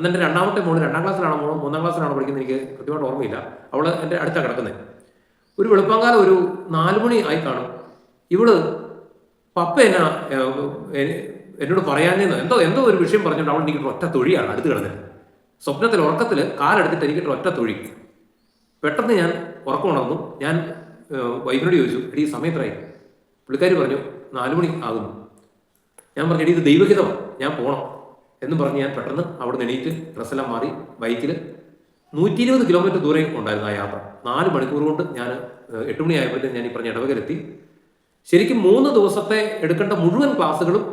അന്ന് എന്റെ രണ്ടാമത്തെ മോൾ രണ്ടാം ക്ലാസ്സിലാണോ മോളും മൂന്നാം ക്ലാസ്സിലാണോ പഠിക്കുന്നത്. എനിക്ക് കൃത്യമായിട്ട് ഓർമ്മയില്ല. അവൾ എന്റെ അടുത്താണ് കിടക്കുന്നത്. ഒരു വെളുപ്പാങ്കാലം ഒരു നാല് മണി ആയി കാണും. ഇവൾ പപ്പ എന്നാ എന്നോട് പറയാനെന്ന് എന്തോ എന്തോ ഒരു വിഷയം പറഞ്ഞുകൊണ്ട് അവൾ എനിക്ക് ഒറ്റ തൊഴിയാണ് അടുത്ത് കിടന്നത്. സ്വപ്നത്തിൽ ഉറക്കത്തിൽ കാലെടുത്തിട്ട് എനിക്ക് ഒറ്റ തൊഴി. പെട്ടെന്ന് ഞാൻ ഉറക്കം ഉണർന്നു. ഞാൻ വൈഫിനോട് ചോദിച്ചു എടീ സമയത്രായി? പുള്ളിക്കാരി പറഞ്ഞു നാലു മണി ആകുന്നു. ഞാൻ പറഞ്ഞു എടീ ഇത് ദൈവഹിതമാണ് ഞാൻ പോകണം എന്ന് പറഞ്ഞ് ഞാൻ പെട്ടെന്ന് അവിടെ എണീറ്റ് ഡ്രസ്സെല്ലാം മാറി ബൈക്കിൽ നൂറ്റി ഇരുപത് കിലോമീറ്റർ ദൂരെ ഉണ്ടായിരുന്നു ആ യാത്ര. നാല് മണിക്കൂർ കൊണ്ട് ഞാൻ എട്ട് മണി ആയപ്പോഴത്തേക്കും ഞാൻ ഈ പറഞ്ഞ ഇടവകരെത്തി ശരിക്കും മൂന്ന് ദിവസത്തെ എടുക്കേണ്ട മുഴുവൻ ക്ലാസ്സുകളും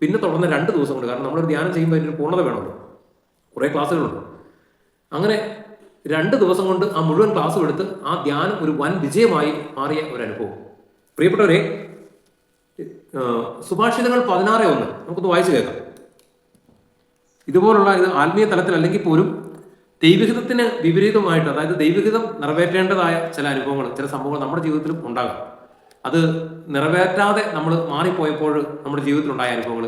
പിന്നെ തുടർന്ന് രണ്ട് ദിവസം കൊണ്ട് കാരണം നമ്മളൊരു ധ്യാനം ചെയ്യുമ്പോൾ അതിന്റെ ഒരു പൂർണത വേണമല്ലോ. കുറേ ക്ലാസ്സുകളുണ്ട്. അങ്ങനെ രണ്ട് ദിവസം കൊണ്ട് ആ മുഴുവൻ ക്ലാസ്സും എടുത്ത് ആ ധ്യാനം ഒരു വൻ വിജയമായി മാറിയ ഒരു അനുഭവം. പ്രിയപ്പെട്ടവരെ സുഭാഷിതങ്ങൾ പതിനാറ് ഒന്ന്. നമുക്കൊന്ന് വായിച്ചു കേൾക്കാം. ഇതുപോലുള്ള ഇത് ആത്മീയ തലത്തിൽ അല്ലെങ്കിൽ പോലും ദൈവഹിതത്തിന് വിപരീതമായിട്ട് അതായത് ദൈവഹിതം നിറവേറ്റേണ്ടതായ ചില അനുഭവങ്ങൾ ചില സംഭവങ്ങൾ നമ്മുടെ ജീവിതത്തിലും ഉണ്ടാകാം. അത് നിറവേറ്റാതെ നമ്മൾ മാറിപ്പോയപ്പോൾ നമ്മുടെ ജീവിതത്തിലുണ്ടായ അനുഭവങ്ങൾ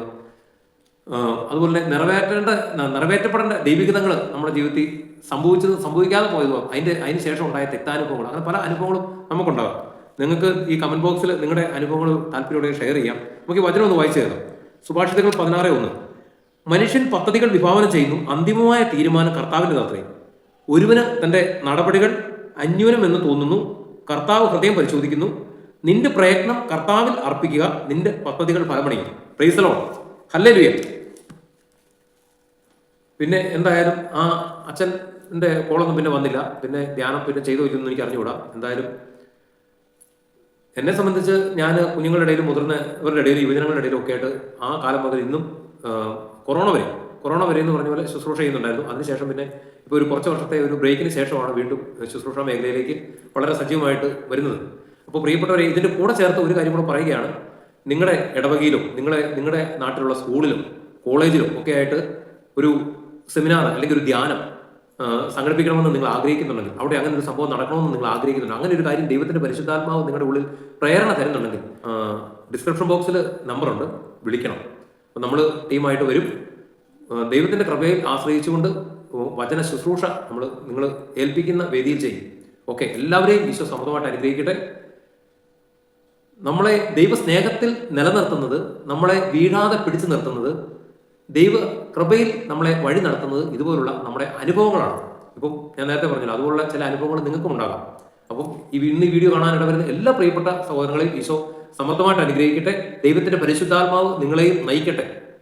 അതുപോലെ നിറവേറ്റേണ്ട നിറവേറ്റപ്പെടേണ്ട ദൈവികതകൾ നമ്മുടെ ജീവിതത്തിൽ സംഭവിച്ചത് സംഭവിക്കാതെ പോയതോ അതിന്റെ അതിന് ശേഷം ഉണ്ടായ തെറ്റാനുഭവങ്ങൾ അങ്ങനെ പല അനുഭവങ്ങളും നമുക്കുണ്ടാകാം. നിങ്ങൾക്ക് ഈ കമന്റ് ബോക്സിൽ നിങ്ങളുടെ അനുഭവങ്ങൾ താല്പര്യത്തോടെ ഷെയർ ചെയ്യാം. നമുക്ക് വചനം ഒന്ന് വായിച്ചു തരാം സുഭാഷിതങ്ങൾ പതിനാറ് ഒന്ന്. മനുഷ്യൻ പദ്ധതികൾ വിഭാവനം ചെയ്യുന്നു അന്തിമമായ തീരുമാനം കർത്താവിന്റെ അത്രേ ഒരുവന് തന്റെ നടപടികൾ അന്യൂനം എന്ന് തോന്നുന്നു കർത്താവ് ഹൃദയം പരിശോധിക്കുന്നു നിന്റെ പ്രയത്നം കർത്താവിൽ അർപ്പിക്കുക നിന്റെ പദ്ധതികൾ ഫലമണിയും പ്രൈസലോ ഹല്ലേലൂയ പിന്നെ എന്തായാലും ആ അച്ഛന്റെ കോളൊന്നും പിന്നെ വന്നില്ല പിന്നെ ധ്യാനം പിന്നെ ചെയ്തോ ഇല്ലെന്ന് എനിക്ക് അറിഞ്ഞുകൂടാ. എന്തായാലും എന്നെ സംബന്ധിച്ച് ഞാൻ കുഞ്ഞുങ്ങളുടെ ഇടയിലും മുതിർന്ന ഇവരുടെ ഇടയിലും യുവജനങ്ങളുടെ ഇടയിലും ഒക്കെ ആയിട്ട് ആ കാലം മുതൽ ഇന്നും കൊറോണ വരെ. കൊറോണ വരെ എന്ന് പറഞ്ഞ പോലെ ശുശ്രൂഷ ചെയ്യുന്നുണ്ടായിരുന്നു. അതിനുശേഷം പിന്നെ ഇപ്പോൾ ഒരു കുറച്ച് വർഷത്തെ ഒരു ബ്രേക്കിന് ശേഷമാണ് വീണ്ടും ശുശ്രൂഷ മേഖലയിലേക്ക് വളരെ സജീവമായിട്ട് വരുന്നത്. അപ്പോൾ പ്രിയപ്പെട്ടവരെ ഇതിന്റെ കൂടെ ചേർത്ത് ഒരു കാര്യം കൂടെ പറയുകയാണ്. നിങ്ങളുടെ ഇടവകയിലും നിങ്ങളെ നിങ്ങളുടെ നാട്ടിലുള്ള സ്കൂളിലും കോളേജിലും ഒക്കെ ആയിട്ട് ഒരു സെമിനാർ അല്ലെങ്കിൽ ഒരു ധ്യാനം സംഘടിപ്പിക്കണമെന്ന് നിങ്ങൾ ആഗ്രഹിക്കുന്നുണ്ടെങ്കിൽ അവിടെ അങ്ങനെ ഒരു സംഭവം നടക്കണമെന്ന് നിങ്ങൾ ആഗ്രഹിക്കുന്നുണ്ട് അങ്ങനെ ഒരു കാര്യം ദൈവത്തിന്റെ പരിശുദ്ധാത്മാവ് നിങ്ങളുടെ ഉള്ളിൽ പ്രേരണ തരുന്നുണ്ടെങ്കിൽ ഡിസ്ക്രിപ്ഷൻ ബോക്സിൽ നമ്പറുണ്ട്. വിളിക്കണം. അപ്പോൾ നമ്മൾ ടീമായിട്ട് വരും. ദൈവത്തിന്റെ കൃപയിൽ ആശ്രയിച്ചുകൊണ്ട് വചന ശുശ്രൂഷ നമ്മൾ നിങ്ങൾ ഏൽപ്പിക്കുന്ന വേദിയിൽ ചെയ്യും. ഓക്കെ എല്ലാവരെയും ഈശോ സമൃദ്ധമായിട്ട് അനുഗ്രഹിക്കട്ടെ. നമ്മളെ ദൈവസ്നേഹത്തിൽ നിലനിർത്തുന്നത് നമ്മളെ വീഴാതെ പിടിച്ചു നിർത്തുന്നത് ദൈവ കൃപയിൽ നമ്മളെ വഴി നടത്തുന്നത് ഇതുപോലുള്ള നമ്മുടെ അനുഭവങ്ങളാണ്. ഇപ്പം ഞാൻ നേരത്തെ പറഞ്ഞല്ലോ അതുപോലുള്ള ചില അനുഭവങ്ങൾ നിങ്ങൾക്കും ഉണ്ടാകാം. അപ്പം ഈ ഇന്ന് ഈ വീഡിയോ കാണാൻ ഇടവരുന്ന എല്ലാ പ്രിയപ്പെട്ട സഹോദരങ്ങളെയും ഈശോ സമർത്ഥമായിട്ട് അനുഗ്രഹിക്കട്ടെ. ദൈവത്തിന്റെ പരിശുദ്ധാത്മാവ് നിങ്ങളെയും നയിക്കട്ടെ.